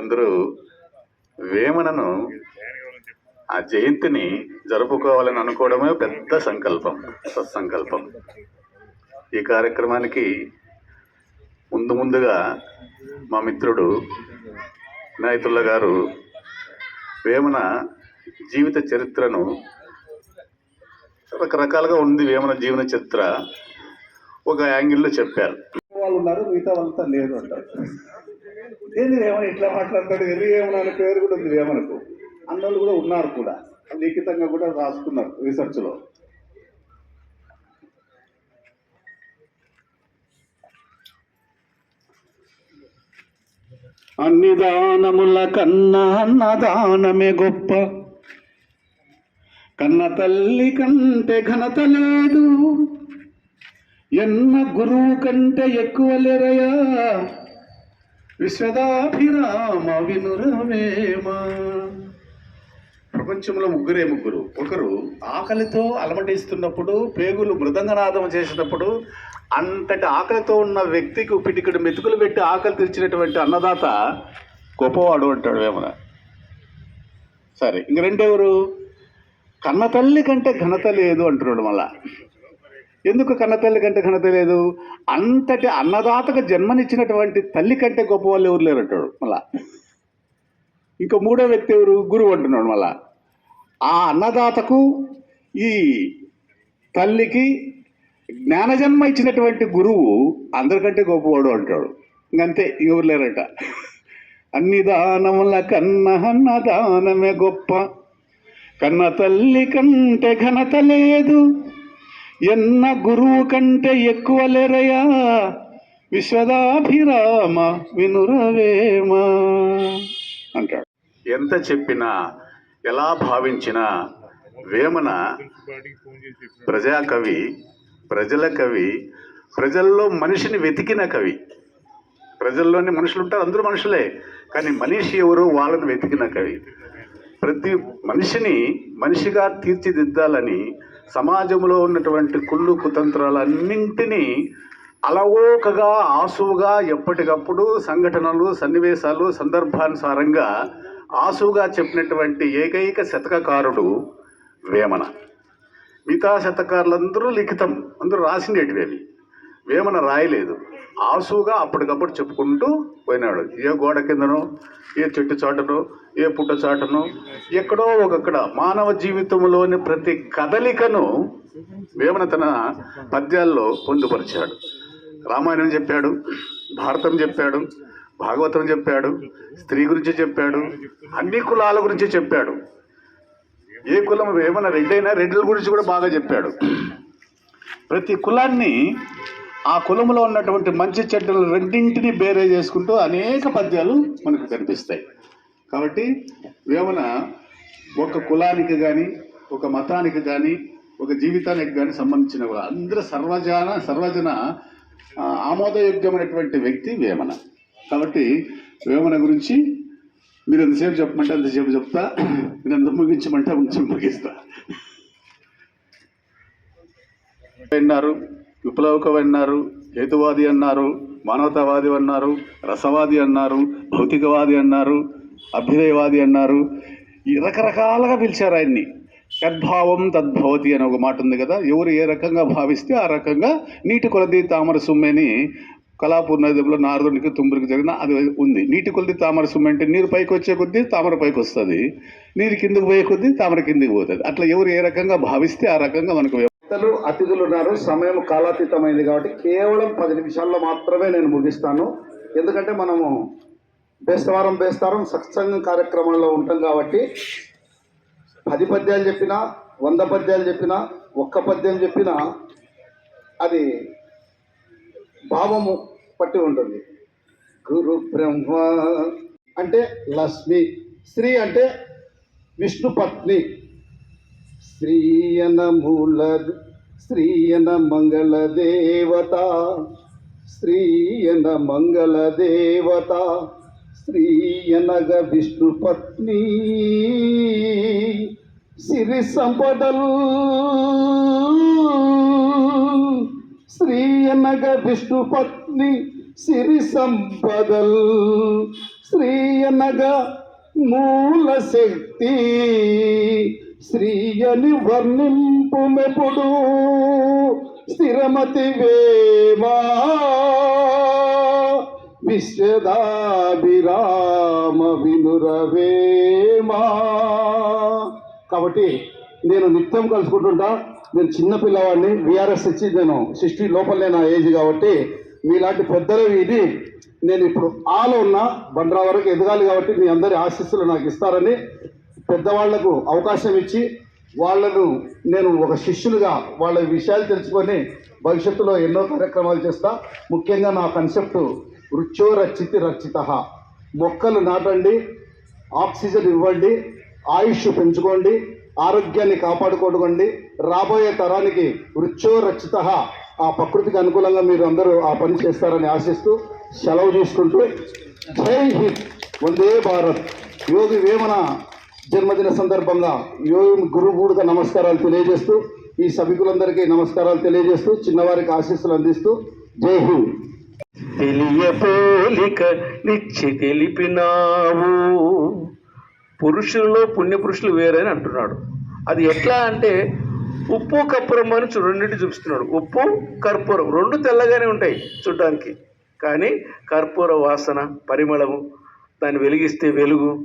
మీరందరూ వేమనను ఆ జయంతిని జరుపుకోవాలని అనుకోవడమే పెద్ద సంకల్పం సత్సంకల్పం. ఈ కార్యక్రమానికి ముందు ముందుగా మా మిత్రుడు వినాయతుల్లా గారు వేమన జీవిత చరిత్రను రకరకాలుగా ఉంది వేమన జీవన చరిత్ర. ఒక యాంగిల్లో చెప్పారు. వాళ్ళు ఉన్నారు మిగతా వాళ్ళంతా లేదు అంటారు. ఏంది వేమన ఇట్లా మాట్లాడతాడు? ఎర్రి ఏమన్నా అనే పేరు కూడా ఉంది వేమనకు అన్నోళ్ళు కూడా ఉన్నారు కూడా. లిఖితంగా కూడా రాసుకున్నారు రీసెర్చ్లో. అన్ని దానముల కన్నా అన్నదానమే గొప్ప. కన్న తల్లి కంటే ఘనత లేదు. ఎన్న గురువు కంటే ఎక్కువ లేరయా విశ్వదాభిరామ వినురవేమ ప్రపంచంలో ముగ్గురే ముగ్గురు. ఒకరు ఆకలితో అలమటిస్తున్నప్పుడు పేగులు మృదంగనాదం చేసినప్పుడు అంతటి ఆకలితో ఉన్న వ్యక్తికి పిటికడు మెతుకులు పెట్టి ఆకలి తీర్చినటువంటి అన్నదాత గొప్పవాడు అంటాడు వేమన సరే ఇంక రెండెవరు? కన్న తల్లి కంటే ఘనత లేదు అంటున్నాడు మళ్ళా. ఎందుకు కన్నతల్లి కంటే ఘనత లేదు అంతటి అన్నదాతకు జన్మనిచ్చినటువంటి తల్లి కంటే గొప్ప వాళ్ళు ఎవరు లేరు అంటాడు మళ్ళా. ఇంకా మూడో వ్యక్తి ఎవరు? గురువు అంటున్నాడు మళ్ళా. ఆ అన్నదాతకు ఈ తల్లికి జ్ఞానజన్మ ఇచ్చినటువంటి గురువు అందరికంటే గొప్పవాడు అంటాడు. ఇంకంతే ఎవరు లేరట. అన్ని దానముల కన్న అన్నదానమే గొప్ప. కన్న తల్లి కంటే ఘనత లేదు. ఎన్న గురువు కంటే ఎక్కువ లేరయ్యా. విశ్వదాభిరామ వినురవేమ అంటాడు. ఎంత చెప్పినా ఎలా భావించినా వేమన ప్రజాకవి ప్రజల కవి ప్రజల్లో మనిషిని వెతికిన కవి. ప్రజల్లోనే మనుషులు ఉంటారు అందరూ మనుషులే. కానీ మనిషి ఎవరు వాళ్ళని వెతికిన కవి. ప్రతి మనిషిని మనిషిగా తీర్చిదిద్దాలని సమాజంలో ఉన్నటువంటి కుళ్ళు కుతంత్రాలన్నింటినీ అలవోకగా ఆసువుగా ఎప్పటికప్పుడు సంఘటనలు సన్నివేశాలు సందర్భానుసారంగా ఆసువుగా చెప్పినటువంటి ఏకైక శతకకారుడు వేమన. మిగతా శతకారులందరూ లిఖితం అందరూ రాసిండేటివి అవి వేమన రాయలేదు. ఆసుగా అప్పటికప్పుడు చెప్పుకుంటూ పోయినాడు. ఏ గోడ కిందనో ఏ చెట్టు చాటనో ఏ పుట్ట చాటనో ఎక్కడో ఒకక్కడ మానవ జీవితంలోని ప్రతి కదలికను వేమన తన పద్యాల్లో పొందుపరిచాడు. రామాయణం చెప్పాడు భారతం చెప్పాడు భాగవతం చెప్పాడు స్త్రీ గురించి చెప్పాడు అన్ని కులాల గురించి చెప్పాడు. ఏ కులం వేమన రెడ్డైనా రెడ్ల గురించి కూడా బాగా చెప్పాడు. ప్రతి కులాన్ని ఆ కులంలో ఉన్నటువంటి మంచి చెడ్డలు రెండింటినీ బేరే చేసుకుంటూ అనేక పద్యాలు మనకు కనిపిస్తాయి. కాబట్టి వేమన ఒక కులానికి కానీ ఒక మతానికి కానీ ఒక జీవితానికి కానీ సంబంధించిన అందరూ సర్వజన సర్వజన ఆమోదయోగ్యమైనటువంటి వ్యక్తి వేమన. కాబట్టి వేమన గురించి మీరు ఎంతసేపు చెప్పమంటే అంతసేపు చెప్తా మీరు ఎంత ముగించమంటే అంత ముగిస్తా. అన్నారు విప్లవకవి అన్నారు హేతువాది అన్నారు మానవతావాది అన్నారు రసవాది అన్నారు భౌతికవాది అన్నారు అభ్యుదయవాది అన్నారు. ఈ రకరకాలుగా పిలిచారు ఆయన్ని. యద్భావం తద్భవతి అని ఒక మాట ఉంది కదా ఎవరు ఏ రకంగా భావిస్తే ఆ రకంగా నీటి కొలది తామర సుమ్మని కళాపూర్ నదిలో నారదునికి తుమ్మురికి జరిగిన అది ఉంది. నీటి కొలది తామర సుమ్మ అంటే నీరు పైకి వచ్చే కొద్దీ తామర పైకి వస్తుంది. నీరు కిందకు పోయే కొద్దీ తామర కిందకి పోతుంది. అట్లా ఎవరు ఏ రకంగా భావిస్తే ఆ రకంగా మనకు వ్యక్తులు అతిథులు ఉన్నారు. సమయం కాలాతీతమైంది కాబట్టి కేవలం పది నిమిషాల్లో మాత్రమే నేను ముగిస్తాను. ఎందుకంటే మనము బేస్తవారం బేస్తవారం సత్సంగం కార్యక్రమంలో ఉంటాం కాబట్టి పది పద్యాలు చెప్పినా వంద పద్యాలు చెప్పినా ఒక్క పద్యం చెప్పినా అది భావము పట్టి ఉంటుంది. గురు బ్రహ్మ అంటే లక్ష్మి స్త్రీ అంటే విష్ణు పత్ని. స్త్రీయన శ్రీయన మంగళ దేవత శ్రీయన మంగళ దేవత శ్రీయనగ విష్ణు పత్ని సిరి సంపదలు శ్రీయనగ విష్ణు పత్ని సిరి సంపదలు శ్రీ మూల శక్తి శ్రీయని వర్ణింపు మెప్పుడు స్థిరమతి వేమా విశ్వదాభిరామ వినురవేమా కాబట్టి నేను నిత్యం కలుసుకుంటుంటా. నేను చిన్నపిల్లవాడిని విఆర్ఎస్ ఇచ్చి నేను సిక్స్టీ లోపలే నా ఏజ్ కాబట్టి మీలాంటి పెద్దలు ఇది నేను ఇప్పుడు ఆలో ఉన్న బండ్రా వరకు ఎదగాలి కాబట్టి మీ అందరి ఆశీస్సులు నాకు ఇస్తారని పెద్దవాళ్ళకు అవకాశం ఇచ్చి వాళ్ళను నేను ఒక శిష్యులుగా వాళ్ళ విషయాలు తెలుసుకొని భవిష్యత్తులో ఎన్నో కార్యక్రమాలు చేస్తా. ముఖ్యంగా నా కన్సెప్ట్ వృక్షో రచితి రచిత మొక్కలు నాటండి ఆక్సిజన్ ఇవ్వండి ఆయుష్ పెంచుకోండి ఆరోగ్యాన్ని కాపాడుకోండి. రాబోయే తరానికి వృక్షో రచిత ఆ ప్రకృతికి అనుకూలంగా మీరు అందరూ ఆ పని చేస్తారని ఆశిస్తూ సెలవు తీసుకుంటూ జై హింద్ వందే భారత్. యోగి వేమన. జన్మదిన సందర్భంగా యోగి గురువుడిగా నమస్కారాలు తెలియజేస్తూ ఈ సభికులందరికీ నమస్కారాలు తెలియజేస్తూ చిన్నవారికి ఆశీస్సులు అందిస్తూ జై హింద్. తెలియపోలిక నిచ్చి తెలిపినావు. పురుషుల్లో పుణ్య పురుషులు వేరని అంటున్నాడు. అది ఎట్లా అంటే ఉప్పు కర్పూరం అని రెండింటి చూపిస్తున్నాడు. ఉప్పు కర్పూరం రెండు తెల్లగానే ఉంటాయి చూడ్డానికి. కానీ కర్పూర వాసన పరిమళము దాన్ని వెలిగిస్తే వెలుగు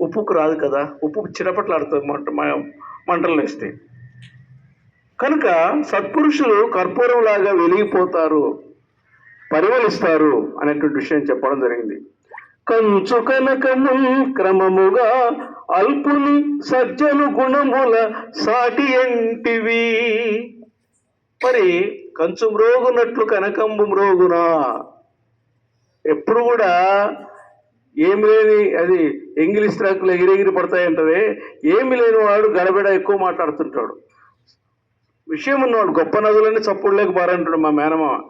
ఉప్పుకు రాదు కదా. ఉప్పు చిరపట్లాడుతుంది మంట మంటలు వేస్తే కనుక సత్పురుషులు కర్పూరంలాగా వెలిగిపోతారు పరిమళిస్తారు అనేటువంటి విషయం చెప్పడం జరిగింది. కంచు కనకము క్రమముగా అల్పుని సజ్జను గుణముల సాటి ఎంటివి. మరి కంచు మ్రోగునట్లు కనకంబు మ్రోగునా? ఎప్పుడు కూడా ఏమి లేని అది ఎంగిలి స్ట్రాకులు ఎగిరెగిరి పడతాయంటవే. ఏమి లేని వాడు గడబిడ ఎక్కువ మాట్లాడుతుంటాడు. విషయం ఉన్నవాడు గొప్ప నదులని చప్పుడు లేక పారంటాడు మా మేనమామ.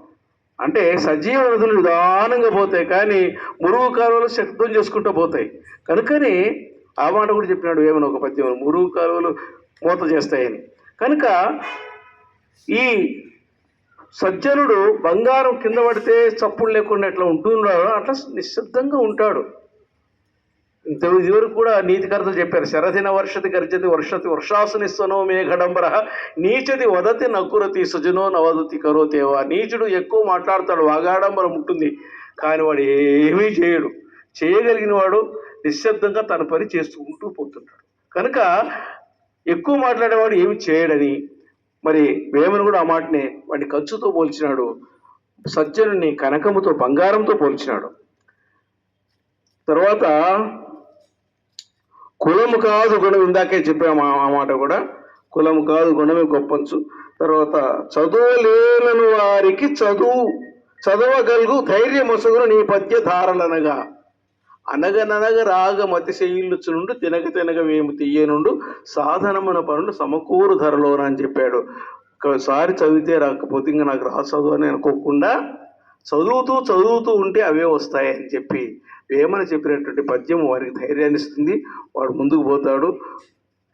అంటే సజీవ నదులు నిదానంగా పోతాయి కానీ మురుగు కాలువలు శబ్దం చేసుకుంటూ పోతాయి. కనుకని ఆ మాట కూడా చెప్పినాడు ఏమైనా ఒక పద్యం మురుగు కాలువలు మూత చేస్తాయని. కనుక ఈ సజ్జనుడు బంగారం కింద పడితే చప్పుడు లేకుండా ఎట్లా ఉంటున్నాడో అట్లా నిశ్శబ్దంగా ఉంటాడు. ఇంత ఇదివరకు కూడా నీతికర్తలు చెప్పారు శరదిన వర్షతి గర్జతి వర్షతి వర్షాసునిస్వనో మేఘడంబర నీచది వదతి నకురతి సుజనో నవదతి కరోతేవా. నీచుడు ఎక్కువ మాట్లాడతాడు వాగాడంబరం ఉంటుంది కానీ వాడు ఏమీ చేయడు. చేయగలిగిన వాడు నిశ్శబ్దంగా తన పని చేసుకుంటూ పోతుంటాడు. కనుక ఎక్కువ మాట్లాడేవాడు ఏమి చేయడని మరి వేమను కూడా ఆ మాటనే వాడిని ఖర్చుతో పోల్చినాడు సజ్జనుని కనకముతో బంగారంతో పోల్చినాడు. తర్వాత కులము కాదు గుణం ఇందాకే చెప్పాము ఆ- మాట కూడా. కులము కాదు గుణమే గొప్పంచు తర్వాత చదువులేనని వారికి చదువు చదవగలుగు ధైర్యమొసగును నీ పద్య ధారలనగా. అనగననగ రాగమతి శైలుచు నుండి తినగ తినక వేము తీయనుండు సాధనమున పనులు సమకూరు ధరలోన అని చెప్పాడు. ఒకసారి చదివితే రాకపోతే ఇంకా నాకు రాసదు అని అనుకోకుండా చదువుతూ చదువుతూ ఉంటే అవే వస్తాయి అని చెప్పి వేమన చెప్పినటువంటి పద్యం వారికి ధైర్యాన్ని ఇస్తుంది. వాడు ముందుకు పోతాడు.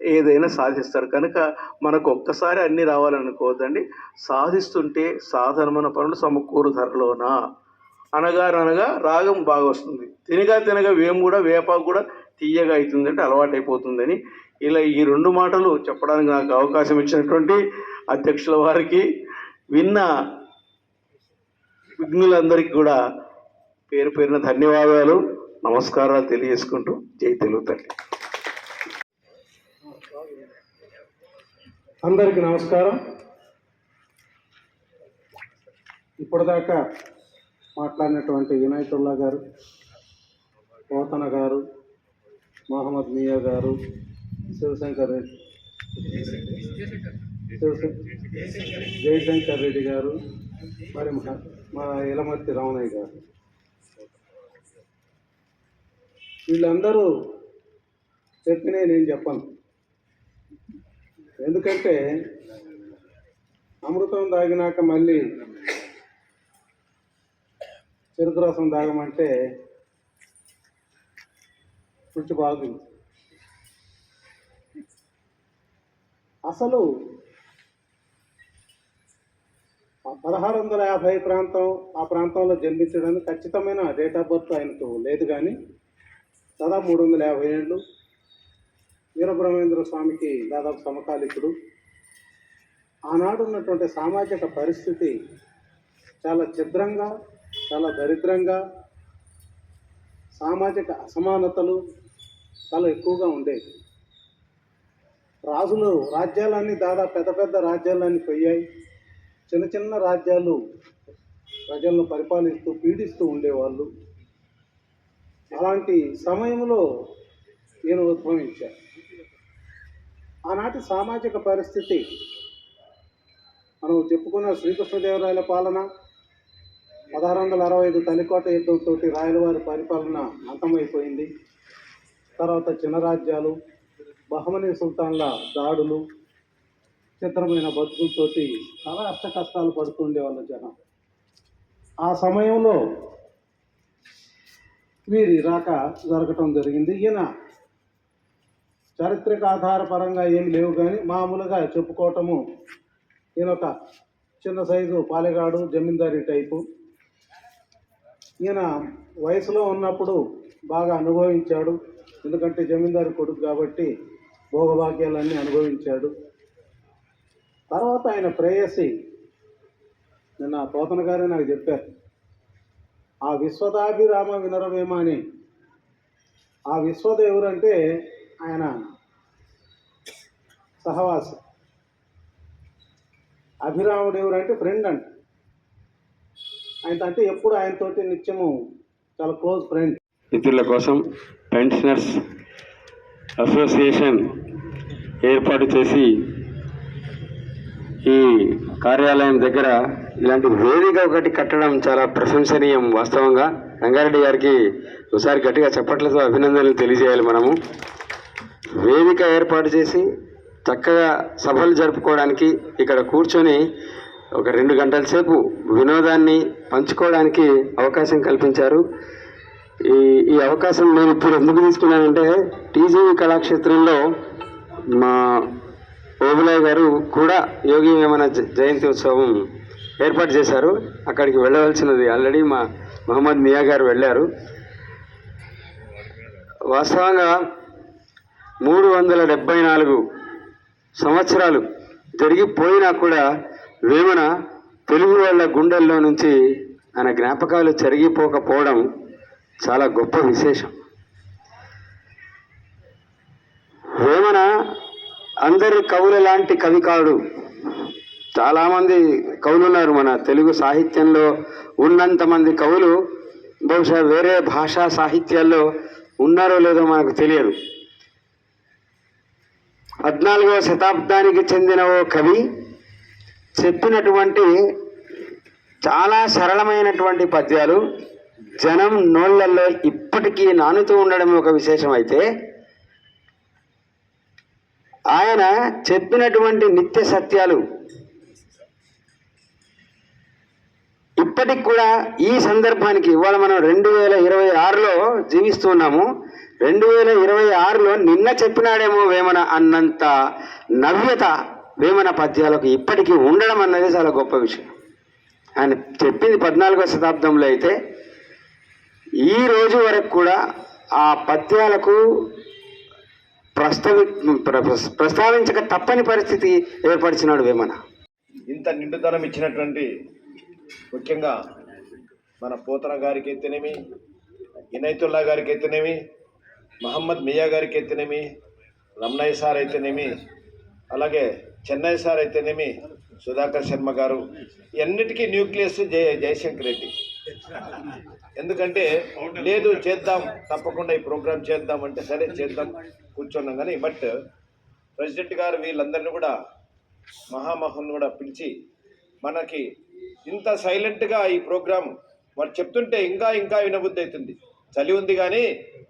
ఏదైనా సాధిస్తారు. కనుక మనకు ఒక్కసారి అన్నీ రావాలనుకోవద్దండి. సాధిస్తుంటే సాధనమైన పనులు సమకూరు ధరలోనా. అనగానగా రాగం బాగా వస్తుంది. తినగా తినగా వేము కూడా వేపాకు కూడా తీయగా అవుతుంది అంటే అలవాటైపోతుందని ఇలా ఈ రెండు మాటలు చెప్పడానికి నాకు అవకాశం ఇచ్చినటువంటి అధ్యక్షుల వారికి విన్న విఘ్నులందరికీ కూడా పేరు పేరున ధన్యవాదాలు నమస్కారాలు తెలియజేసుకుంటూ జై తెలుగు తల్లి అందరికీ నమస్కారం. ఇప్పటిదాకా మాట్లాడినటువంటి వినాయకుల్లా గారు పోతన గారు మహమ్మద్ మియా గారు శివశంకర్ రెడ్డి శివశం- జయశంకర్ రెడ్డి గారు మరి మా- మా రామనయ్య గారు. వీళ్ళందరూ చెప్పినే నేను చెప్పను. ఎందుకంటే అమృతం తాగినాక మళ్ళీ చెరుకు రసం తాగమంటే రుచి బాగుంది అసలు పదహారు వందల యాభై ప్రాంతం ఆ ప్రాంతంలో జన్మించడానికి ఖచ్చితమైన డేట్ ఆఫ్ బర్త్ ఆయనకు లేదు కానీ దాదాపు మూడు వందల యాభై ఏళ్ళు వీరబ్రహ్మేంద్ర స్వామికి దాదాపు సమకాలికుడు. ఆనాడు ఉన్నటువంటి సామాజిక పరిస్థితి చాలా ఛిద్రంగా చాలా దరిద్రంగా సామాజిక అసమానతలు చాలా ఎక్కువగా ఉండేవి. రాజులు రాజ్యాలన్నీ దాదాపు పెద్ద పెద్ద రాజ్యాలన్నీ పోయాయి. చిన్న చిన్న రాజ్యాలు ప్రజలను పరిపాలిస్తూ పీడిస్తూ ఉండేవాళ్ళు. అలాంటి సమయంలో నేను ఉద్భవించాను ఆనాటి సామాజిక పరిస్థితి మనం చెప్పుకున్న శ్రీకృష్ణదేవరాయల పాలన పదహారు వందల అరవై ఐదు తలికోట యుద్ధంతో రాయలవారి పరిపాలన అంతమైపోయింది. తర్వాత చిన్న రాజ్యాలు బహమనీ సుల్తాన్ల దాడులు చిత్రమైన బతుకులతోటి చాలా అష్ట కష్టాలు పడుతుండే వాళ్ళ జనం. ఆ సమయంలో వీరి రాక జరగటం జరిగింది. ఈయన చారిత్రక ఆధారపరంగా ఏం లేవు కానీ మామూలుగా చెప్పుకోవటము ఈయన ఒక చిన్న సైజు పాలెగాడు జమీందారీ టైపు. ఈయన వయసులో ఉన్నప్పుడు బాగా అనుభవించాడు. ఎందుకంటే జమీందారు కొడుకు కాబట్టి భోగభాగ్యాలన్నీ అనుభవించాడు. తర్వాత ఆయన ప్రేయసి నిన్న పోతన గారే నాకు చెప్పారు. ఆ విశ్వదాభిరామ వినరవేమ అని ఆ విశ్వదేవుడు అంటే ఆయన సహవాసి. అభిరామదేవుడు అంటే ఫ్రెండ్ అంట. ఆయన అంటే ఎప్పుడు ఆయనతోటి నిత్యము చాలా క్లోజ్ ఫ్రెండ్. మిత్రుల కోసం పెన్షనర్స్ అసోసియేషన్ ఏర్పాటు చేసి ఈ కార్యాలయం దగ్గర ఇలాంటి వేదిక ఒకటి కట్టడం చాలా ప్రశంసనీయం వాస్తవంగా. రంగారెడ్డి గారికి ఒకసారి గట్టిగా చప్పట్లతో అభినందనలు తెలియజేయాలి మనము. వేదిక ఏర్పాటు చేసి చక్కగా సభలు జరుపుకోవడానికి ఇక్కడ కూర్చొని ఒక రెండు గంటల సేపు వినోదాన్ని పంచుకోవడానికి అవకాశం కల్పించారు. ఈ ఈ అవకాశం నేను ఇప్పుడు ఎందుకు తీసుకున్నానంటే టీజీవీ కళాక్షేత్రంలో మా ఓబులయ్య గారు కూడా యోగి వేమన జ- జయంతి ఉత్సవం ఏర్పాటు చేశారు. అక్కడికి వెళ్ళవలసినది ఆల్రెడీ మా మహమ్మద్ మియా గారు వెళ్ళారు. వాస్తవంగా మూడు వందల డెబ్బై నాలుగు సంవత్సరాలు జరిగిపోయినా కూడా వేమన తెలుగు వాళ్ళ గుండెల్లో నుంచి ఆయన జ్ఞాపకాలు జరిగిపోకపోవడం చాలా గొప్ప విశేషం. వేమన అందరి కవుల లాంటి కవి కాడు. చాలామంది కవులు ఉన్నారు మన తెలుగు సాహిత్యంలో ఉన్నంత మంది కవులు బహుశా వేరే భాషా సాహిత్యాల్లో ఉన్నారో లేదో మనకు తెలియదు. పద్నాలుగవ శతాబ్దానికి చెందిన ఓ కవి చెప్పినటువంటి చాలా సరళమైనటువంటి పద్యాలు జనం నోళ్ళలో ఇప్పటికీ నానుతూ ఉండడం ఒక విశేషం అయితే ఆయన చెప్పినటువంటి నిత్య సత్యాలు ఇప్పటికి కూడా ఈ సందర్భానికి ఇవాళ మనం రెండు వేల ఇరవై ఆరులో జీవిస్తూ ఉన్నాము. రెండు వేల ఇరవై ఆరులో నిన్న చెప్పినాడేమో వేమన అన్నంత నవ్యత వేమన పద్యాలకు ఇప్పటికీ ఉండడం అన్నది చాలా గొప్ప విషయం. ఆయన చెప్పింది పద్నాలుగో శతాబ్దంలో అయితే ఈ రోజు వరకు కూడా ఆ పద్యాలకు ప్రస్తావి ప్ర- ప్రస్తావించక తప్పని పరిస్థితి ఏర్పరిచినాడు వేమన. ఇంత నిండుదనం ఇచ్చినటువంటి ముఖ్యంగా మన పోతన గారికి అయితేనేమి ఇనైతుల్లా గారికి అయితేనేమి మహమ్మద్ మియా గారికి అయితేనేమి రమణయ్య సార్ అయితేనేమి అలాగే చెన్నై సార్ అయితేనేమి సుధాకర్ శర్మ గారు ఇవన్నిటికీ న్యూక్లియస్ జయ జయశంకర్ రెడ్డి. ఎందుకంటే లేదు చేద్దాం తప్పకుండా ఈ ప్రోగ్రాం చేద్దాం అంటే సరే చేద్దాం కూర్చున్నాం కానీ బట్ ప్రెసిడెంట్ గారు వీళ్ళందరినీ కూడా మహామహుని కూడా పిలిచి మనకి ఇంత సైలెంట్గా ఈ ప్రోగ్రాం వాళ్ళు చెప్తుంటే ఇంకా ఇంకా వినబుద్ధి అవుతుంది. చలి ఉంది కానీ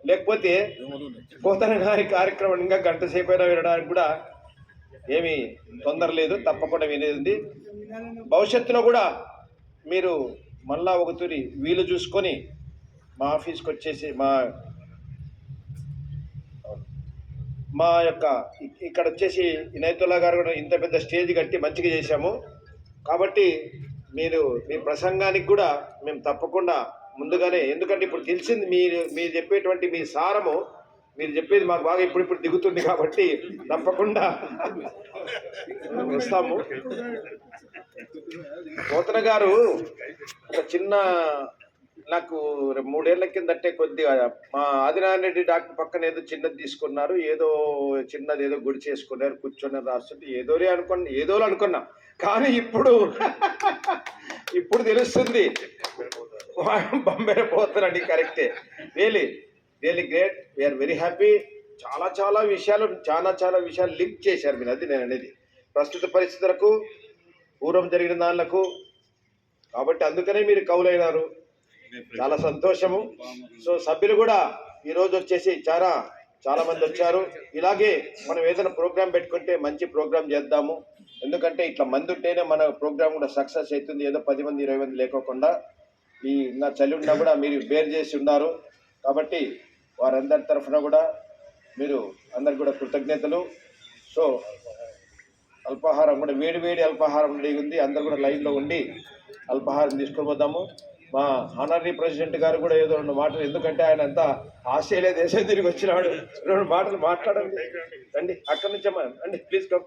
లేకపోతే పోతన గారి కార్యక్రమం ఇంకా గంట సేపు అయినా వినడానికి కూడా ఏమీ తొందర లేదు తప్పకుండా వినేది. భవిష్యత్తులో కూడా మీరు మళ్ళా ఒకతూరి వీలు చూసుకొని మా ఆఫీస్కి వచ్చేసి మా మా యొక్క ఇక్కడ వచ్చేసి ఇనైతుల్లా గారు కూడా ఇంత పెద్ద స్టేజ్ కట్టి మంచిగా చేశాము. కాబట్టి మీరు మీ ప్రసంగానికి కూడా మేము తప్పకుండా ముందుగానే ఎందుకంటే ఇప్పుడు తెలిసింది మీరు మీరు చెప్పేటువంటి మీ సారము మీరు చెప్పేది మాకు బాగా ఇప్పుడు ఇప్పుడు దిగుతుంది కాబట్టి తప్పకుండా వస్తాము. పోతన గారు ఒక చిన్న నాకు మూడేళ్ళ కిందటే కొద్దిగా మా ఆదినారాయణ రెడ్డి డాక్టర్ పక్కన ఏదో చిన్నది తీసుకున్నారు ఏదో చిన్నది ఏదో గుడి చేసుకున్నారు కూర్చొని రాస్తుంటే ఏదోలే అనుకున్నా ఏదో అనుకున్నా. కానీ ఇప్పుడు ఇప్పుడు తెలుస్తుంది. బొంబే పోతున్నాడు కరెక్టే. Really really great we're very happy చాలా చాలా విషయాలు చాలా చాలా విషయాలు లింక్ చేశారు మీరు అది నేను అనేది. ప్రస్తుత పరిస్థితులకు పూర్వం జరిగిన దానిలకు. కాబట్టి అందుకనే మీరు కౌలైనారు చాలా సంతోషము. సో సభ్యులు కూడా ఈరోజు వచ్చేసి చాలా చాలా మంది వచ్చారు. ఇలాగే మనం ఏదైనా ప్రోగ్రామ్ పెట్టుకుంటే మంచి ప్రోగ్రామ్ చేద్దాము. ఎందుకంటే ఇట్లా మంది ఉంటేనే మన ప్రోగ్రామ్ కూడా సక్సెస్ అవుతుంది. ఏదో పది మంది ఇరవై మంది లేకోకుండా ఈ నా చలి ఉన్నా కూడా మీరు బేర్ చేసి ఉన్నారు. కాబట్టి వారందరి తరఫున కూడా మీరు అందరికి కూడా కృతజ్ఞతలు. సో అల్పాహారం కూడా వేడి వేడి అల్పాహారం రెడీ ఉంది. అందరు కూడా లైన్లో ఉండి అల్పాహారం తీసుకొని పోదాము. మా ఆనరీ ప్రెసిడెంట్ గారు కూడా ఏదో రెండు మాటలు ఎందుకంటే ఆయన అంతా ఆస్ట్రేలియా దేశం తిరిగి వచ్చినాడు. రెండు మాటలు మాట్లాడండి. రండి అక్కడి నుంచే రండి ప్లీజ్ కమ్.